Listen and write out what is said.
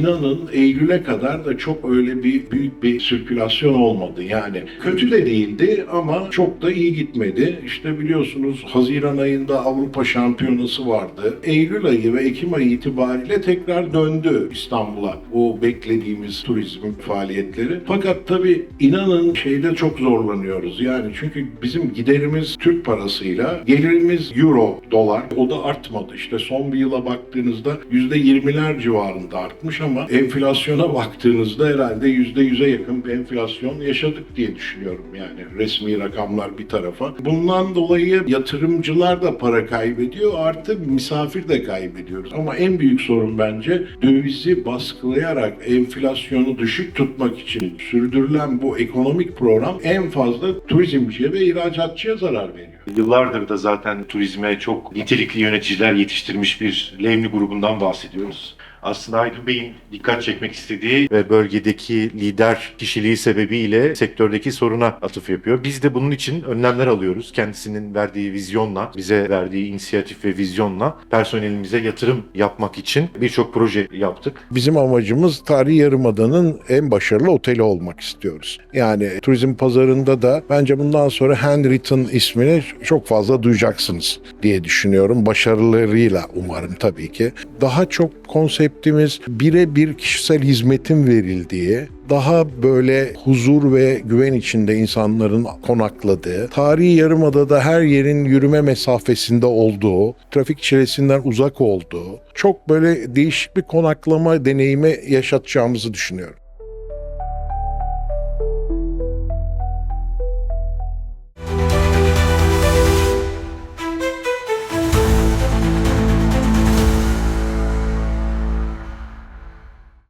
inanın Eylül'e kadar da çok öyle bir büyük bir sirkülasyon olmadı. Yani kötü de değildi ama çok da iyi gitmedi. İşte biliyorsunuz Haziran ayında Avrupa Şampiyonası vardı. Eylül ayı ve Ekim ayı itibariyle tekrar döndü İstanbul'a o beklediğimiz turizm faaliyetleri. Fakat tabii inanın şeyde çok zorlanıyoruz. Yani çünkü bizim giderimiz Türk parasıyla, gelirimiz euro, dolar. O da artmadı. İşte son bir yıla baktığınızda %20'ler civarında artmış ama enflasyona baktığınızda herhalde %100'e yakın bir enflasyon yaşadık diye düşünüyorum. Yani resmi rakamlar bir tarafa. Bundan dolayı yatırımcılar da para kaybediyor. Artı misafir de kaybediyoruz. Ama en büyük sorun bence dövizi baskılayarak enflasyonu düşük tutmak için sürdürülen bu ekonomik program en fazla turizmciye ve ihracatçıya zarar veriyor. Yıllardır da zaten turizme çok nitelikli yöneticiler yetiştirmiş bir Levni grubundan bahsediyoruz. Aslında Aydın Bey'in dikkat çekmek istediği ve bölgedeki lider kişiliği sebebiyle sektördeki soruna atıf yapıyor. Biz de bunun için önlemler alıyoruz. Kendisinin verdiği vizyonla, bize verdiği inisiyatif ve vizyonla personelimize yatırım yapmak için birçok proje yaptık. Bizim amacımız Tarihi Yarımada'nın en başarılı oteli olmak istiyoruz. Yani turizm pazarında da bence bundan sonra Handwritten ismini çok fazla duyacaksınız diye düşünüyorum. Başarılarıyla umarım tabii ki. Daha çok konseptimiz birebir kişisel hizmetin verildiği, daha böyle huzur ve güven içinde insanların konakladığı, tarihi yarımadada her yerin yürüme mesafesinde olduğu, trafik çilesinden uzak olduğu, çok böyle değişik bir konaklama deneyimi yaşatacağımızı düşünüyorum.